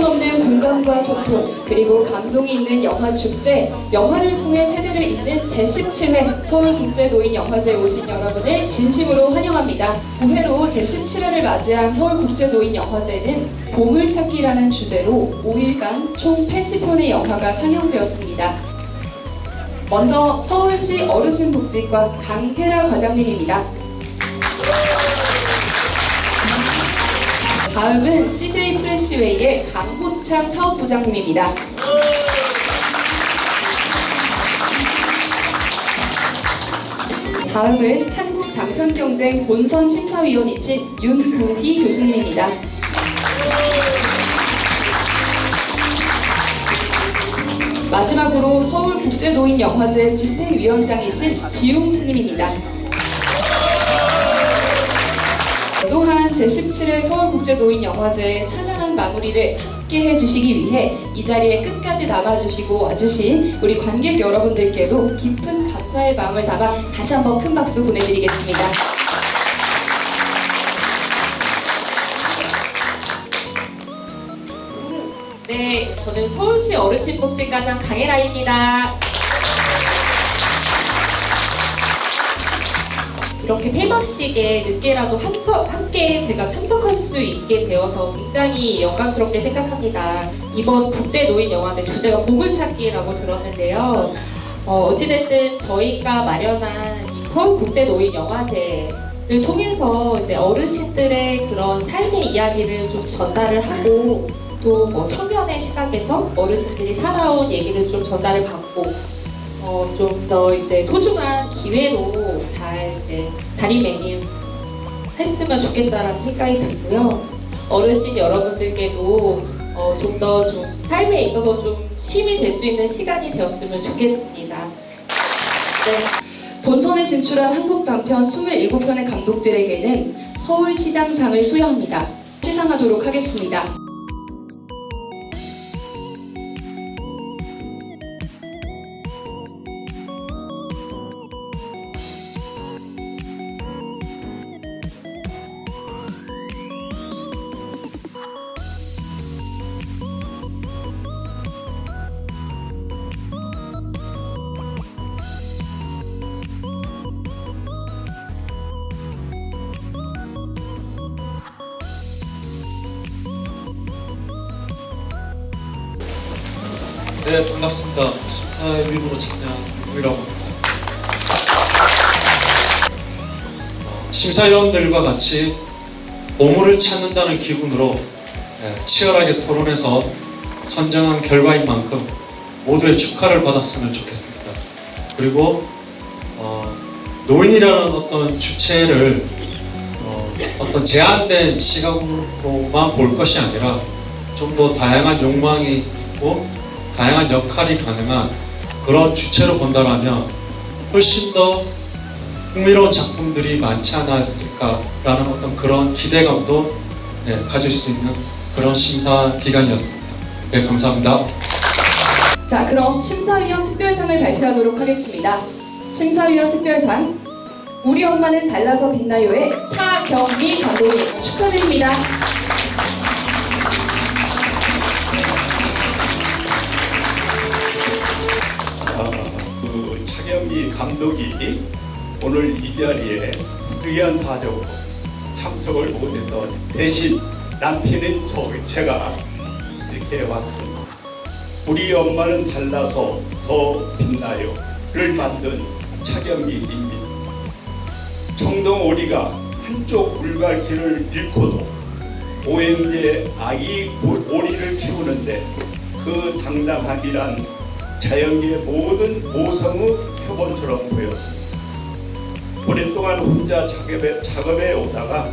뛰어넘는 공감과 소통, 그리고 감동이 있는 영화 축제, 영화를 통해 세대를 잇는 제17회 서울국제노인영화제에 오신 여러분을 진심으로 환영합니다. 올해로 제17회를 맞이한 서울국제노인영화제는 보물찾기라는 주제로 5일간 총 80편의 영화가 상영되었습니다. 먼저 서울시 어르신복지과 강혜라 과장님입니다. 다음은 CJ 프레시웨이의 강호창 사업부장님입니다. 다음은 한국 단편경쟁 본선 심사위원이신 윤구희 교수님입니다. 마지막으로 서울국제노인영화제 집행위원장이신 지용 스님입니다. 제17회 서울국제노인영화제의 찬란한 마무리를 함께 해주시기 위해 이 자리에 끝까지 남아주시고 와주신 우리 관객 여러분들께도 깊은 감사의 마음을 담아 다시 한번 큰 박수 보내드리겠습니다. 네, 저는 서울시 어르신복지과장 강혜라입니다. 이렇게 폐막식에 늦게라도 함께 제가 참석할 수 있게 되어서 굉장히 영광스럽게 생각합니다. 이번 국제노인영화제 주제가 보물찾기라고 들었는데요. 어, 어찌됐든 저희가 마련한 이 서울국제노인영화제를 통해서 이제 어르신들의 그런 삶의 이야기를 좀 전달을 하고 또뭐 청년의 시각에서 어르신들이 살아온 얘기를 좀 전달을 받고 어, 좀 더 이제 소중한 기회로 잘 이제 자리매김 했으면 좋겠다라는 생각이 들고요. 어르신 여러분들께도 어, 좀더 좀 삶에 있어서 좀 쉼이 될 수 있는 시간이 되었으면 좋겠습니다. 네. 본선에 진출한 한국 단편 27편의 감독들에게는 서울시장상을 수여합니다. 시상하도록 하겠습니다. 네, 반갑습니다. 심사위원으로 참여한 유이라고 합니다. 어, 심사위원들과 같이 보물을 찾는다는 기분으로 네, 치열하게 토론해서 선정한 결과인 만큼 모두의 축하를 받았으면 좋겠습니다. 그리고 어, 노인이라는 어떤 주체를 어, 어떤 제한된 시각으로만 볼 것이 아니라 좀 더 다양한 욕망이 있고 다양한 역할이 가능한 그런 주체로 본다면 훨씬 더 흥미로운 작품들이 많지 않았을까라는 어떤 그런 기대감도 네, 가질 수 있는 그런 심사 기간이었습니다. 네, 감사합니다. 자, 그럼 심사위원 특별상을 발표하도록 하겠습니다. 심사위원 특별상 우리 엄마는 달라서 빛나요의 차경미 감독님 축하드립니다. 감독이 오늘 이 자리에 특이한 사정으로 참석을 못해서 대신 남편인 저 제가 이렇게 왔습니다. 우리 엄마는 달라서 더 빛나요를 만든 차경미입니다. 청동 오리가 한쪽 물갈퀴를 잃고도 오행제 아기 오리를 키우는데 그 당당함이란 자연계의 모든 모성의 표본처럼 보였습니다. 오랫동안 혼자 작업에, 작업에 오다가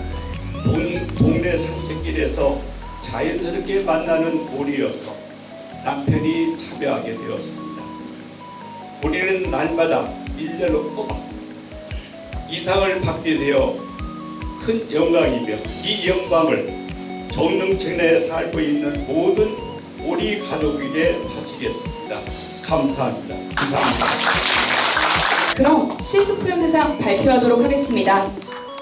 동, 동네 산책길에서 자연스럽게 만나는 오리여서 남편이 참여하게 되었습니다. 우리는 날마다 일년을 뽑아 이상을 받게 되어 큰 영광이며 이 영광을 정릉천에 살고 있는 모든 우리 가족에게 바치겠습니다. 감사합니다. 감사합니다. 그럼 시스프렌드상 발표하도록 하겠습니다.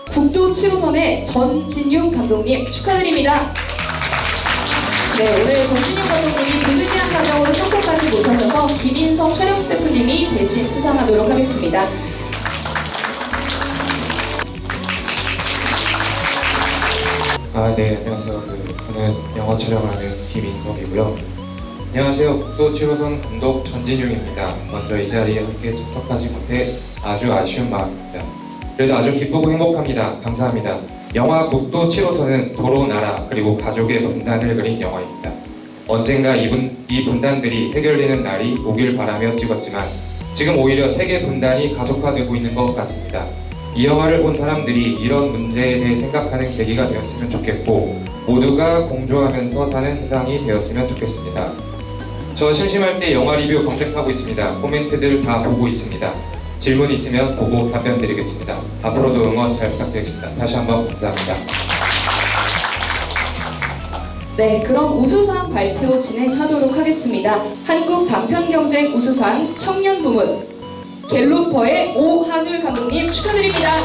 국도 7호선의 전진용 감독님 축하드립니다. 네, 오늘 정진영 감독님이 불가피한 사정으로 참석하지 못하셔서 김인성 촬영 스태프님이 대신 수상하도록 하겠습니다. 아, 네, 안녕하세요. 그, 저는 영화 촬영을 하는 김인석이고요. 안녕하세요. 국도 7호선 감독 전진용입니다. 먼저 이 자리에 함께 참석하지 못해 아주 아쉬운 마음입니다. 그래도 아주 기쁘고 행복합니다. 감사합니다. 영화 국도 7호선은 도로, 나라, 그리고 가족의 분단을 그린 영화입니다. 언젠가 이, 분, 이 분단들이 해결되는 날이 오길 바라며 찍었지만 지금 오히려 세계 분단이 가속화되고 있는 것 같습니다. 이 영화를 본 사람들이 이런 문제에 대해 생각하는 계기가 되었으면 좋겠고 모두가 공조하면서 사는 세상이 되었으면 좋겠습니다. 저 심심할 때 영화 리뷰 검색하고 있습니다. 코멘트들 다 보고 있습니다. 질문 있으면 보고 답변 드리겠습니다. 앞으로도 응원 잘 부탁드리겠습니다. 다시 한번 감사합니다. 네, 그럼 우수상 발표 진행하도록 하겠습니다. 한국 단편 경쟁 우수상 청년 부문 갤로퍼의 오한울 감독님 축하드립니다.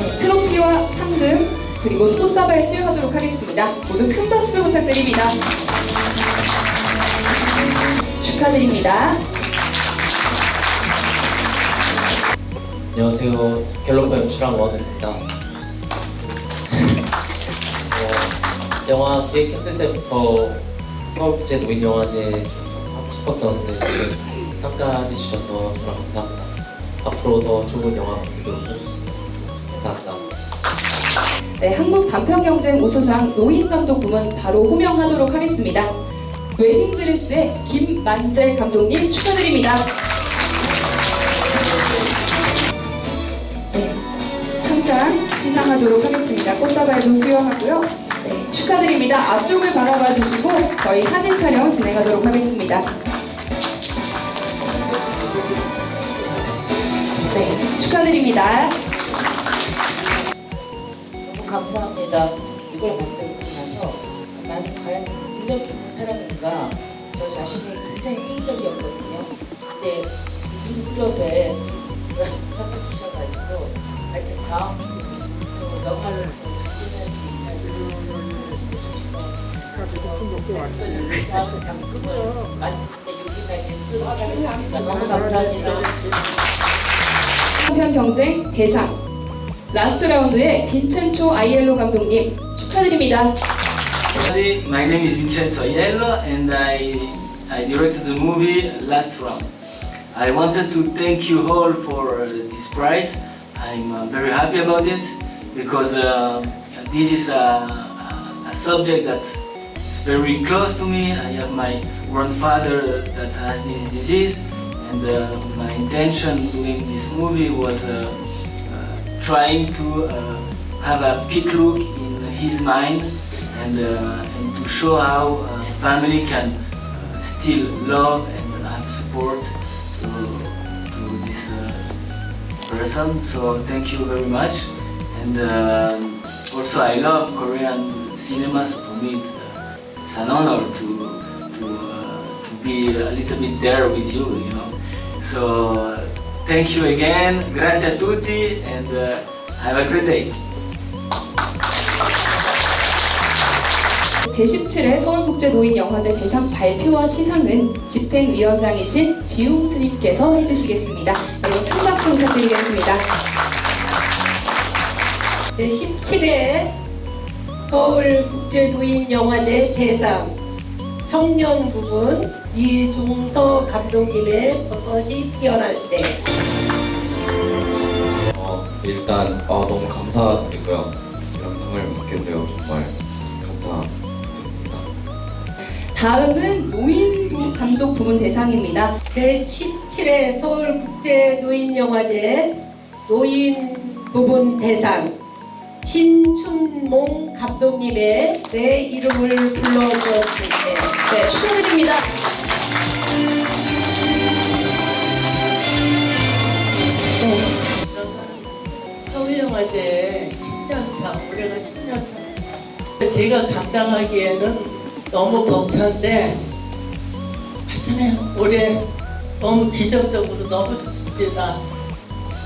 네, 트로피와 상금 그리고 꽃다발 수여하도록 하겠습니다. 모두 큰 박수 부탁드립니다. 축하드립니다. 안녕하세요. 갤러퍼 연출한 원우입니다. 어, 영화 기획했을 때부터 서울국제 노인영화제 출전하고 싶었었는데 지금 상까지 주셔서 정말 감사합니다. 앞으로 더 좋은 영화 만들도록 하겠습니다. 감사합니다. 네, 한국 단편 경쟁 우수상 노인 감독 부문 바로 호명하도록 하겠습니다. 웨딩드레스의 김만재 감독님 축하드립니다. 네, 상장 시상하도록 하겠습니다. 꽃다발도 수여하고요. 네, 축하드립니다. 앞쪽을 바라봐 주시고 저희 사진 촬영 진행하도록 하겠습니다. 네, 축하드립니다. 너무 감사합니다. 이걸 만들고 나서 나는 과연 능력 있는 사람인가 저 자신이 굉장히 회의적이었거든요. 근데 이 무렵에 그런 상을 주셔가지고 하여튼 다음 또 영화를 또 작진할 수 있다는 해주신 것 같습니다. 이거는 그 다음 작품을 만드는데 유기하게 쓰도록 하겠습니다. 너무 감사합니다. 한편 경쟁 대상 라스트 라운드의 빈첸초 아이엘로 감독님 축하드립니다. Everybody, my name is Vincenzo Aiello and I, I directed the movie Last Round. I wanted to thank you all for uh, this prize. I'm uh, very happy about it because uh, this is a, a, subject that's very close to me. I have my grandfather that has this disease and uh, my intention doing this movie was uh, uh, trying to have a peek look in his mind and, uh, and to show how uh, family can uh, still love and have support to, to this person. So thank you very much. And um also I love Korean cinema, so for me it's, it's an honor to to be a little bit there with you. You know. So thank you again, grazie a tutti, and uh, have a great day. 제17회 서울국제노인영화제 대상 발표와 시상은 집행위원장이신 지웅 스님께서 해주시겠습니다. 여러분 큰 박수 부탁드리겠습니다. 제17회 서울국제노인영화제 대상 청년 부분 이종서 감독님의 버섯이 피어날 때 어, 일단 어, 너무 감사드리고요. 이런 상을 받게 되어 정말 다음은 노인부 감독 부문 대상입니다. 제17회 서울국제노인영화제 노인 부분 대상 신춘몽 감독님의 내 이름을 불러주었을 때 네, 축하드립니다. 네, 서울영화제 10년 차, 올해가 10년 차. 제가 감당하기에는 너무 벅찬데 하여튼 올해 너무 기적적으로 너무 좋습니다.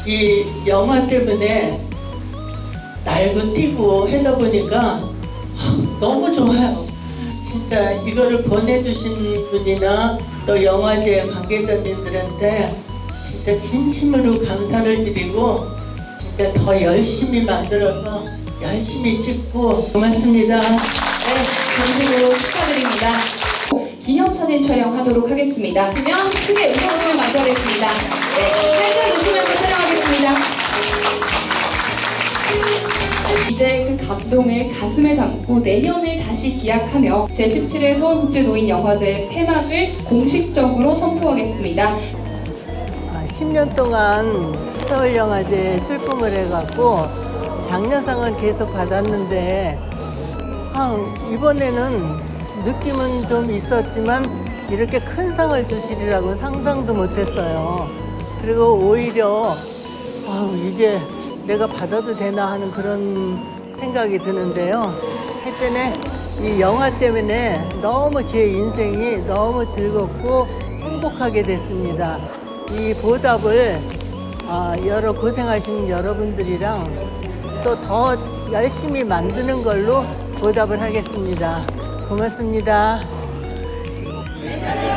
이 영화 때문에 날고 뛰고 하다 보니까 너무 좋아요. 진짜 이거를 보내주신 분이나 또 영화제 관계자님들한테 진짜 진심으로 감사를 드리고 진짜 더 열심히 만들어서 열심히 찍고 고맙습니다. 네, 진심으로 축하드립니다. 기념사진 촬영하도록 하겠습니다. 그러면 크게 웃어주시면 감사하겠습니다. 네, 활짝 웃으면서 촬영하겠습니다. 이제 그 감동을 가슴에 담고 내년을 다시 기약하며 제17회 서울국제노인영화제 폐막을 공식적으로 선포하겠습니다. 아, 10년 동안 서울영화제에 출품을 해갖고 장려상을 계속 받았는데 아, 이번에는 느낌은 좀 있었지만 이렇게 큰 상을 주시리라고 상상도 못했어요. 그리고 오히려 아우, 이게 내가 받아도 되나 하는 그런 생각이 드는데요. 하여튼에 이 영화 때문에 너무 제 인생이 너무 즐겁고 행복하게 됐습니다. 이 보답을 아, 여러 고생하신 여러분들이랑 또 더 열심히 만드는 걸로 보답을 하겠습니다. 고맙습니다. 네,